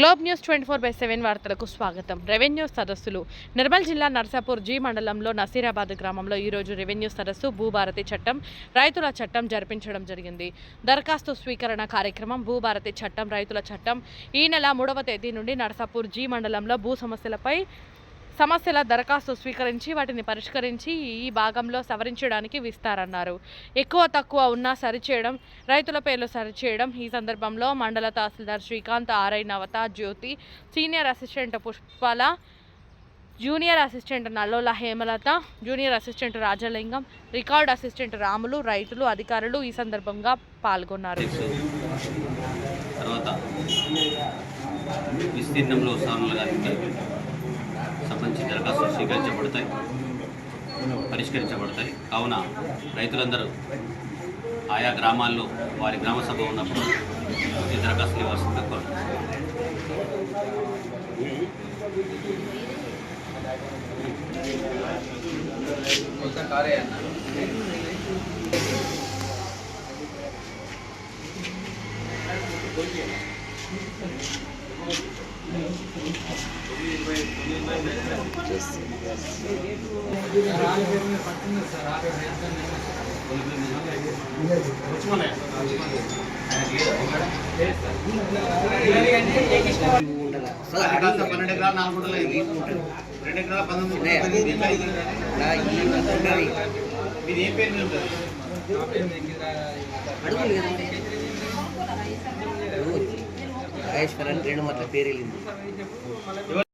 Globe news twenty four by seven వార్తలకు స్వాగతం. Revenue సదస్సులు. నిర్మల్ జిల్లా నర్సాపూర్ జీ మండలంలో నసీరాబాద్ గ్రామంలో ఈరోజు రెవెన్యూ సదస్సు భూభారతి చట్టం రైతుల చట్టం జరిపించడం జరిగింది. దరఖాస్తు స్వీకరణ కార్యక్రమం భూభారతి చట్టం రైతుల చట్టం. ఈ నెల మూడవ తేదీ నుండి నర్సాపూర్ జీ మండలంలో భూ సమస్యలపై సమస్యల దరఖాస్తు స్వీకరించి వాటిని పరిష్కరించి ఈ భాగంలో సవరించడానికి విస్తారన్నారు. ఎక్కువ తక్కువ ఉన్నా సరిచేయడం రైతుల పేర్లు సరిచేయడం ఈ సందర్భంలో మండల tahsildar Srikanth RI Navatha Jyothi senior assistant Pushpala junior assistant Nallola Hemalatha junior assistant Rajalingam record assistant Ramulu రైతులు అధికారులు ఈ సందర్భంగా పాల్గొన్నారు. తర్వాత విస్తీర్ణంలో సార్లు గారికి దరఖాస్తులు స్వీకరించబడతాయి. పరిష్కరించబడతాయి. కావున రైతులందరూ ఆయా గ్రామాల్లో వారి గ్రామ సభ ఉన్నప్పుడు ఈ దరఖాస్తులు ఇవ్వాల్సిందిగా కోరుతున్నాను. పన్నెండు ఎకరాలు నాలుగు గుంటలు రెండు ఎకరాల పంతొమ్మిది మీది పేరు మీద ఉంటుంది రెండు పేరు వెళ్ళింది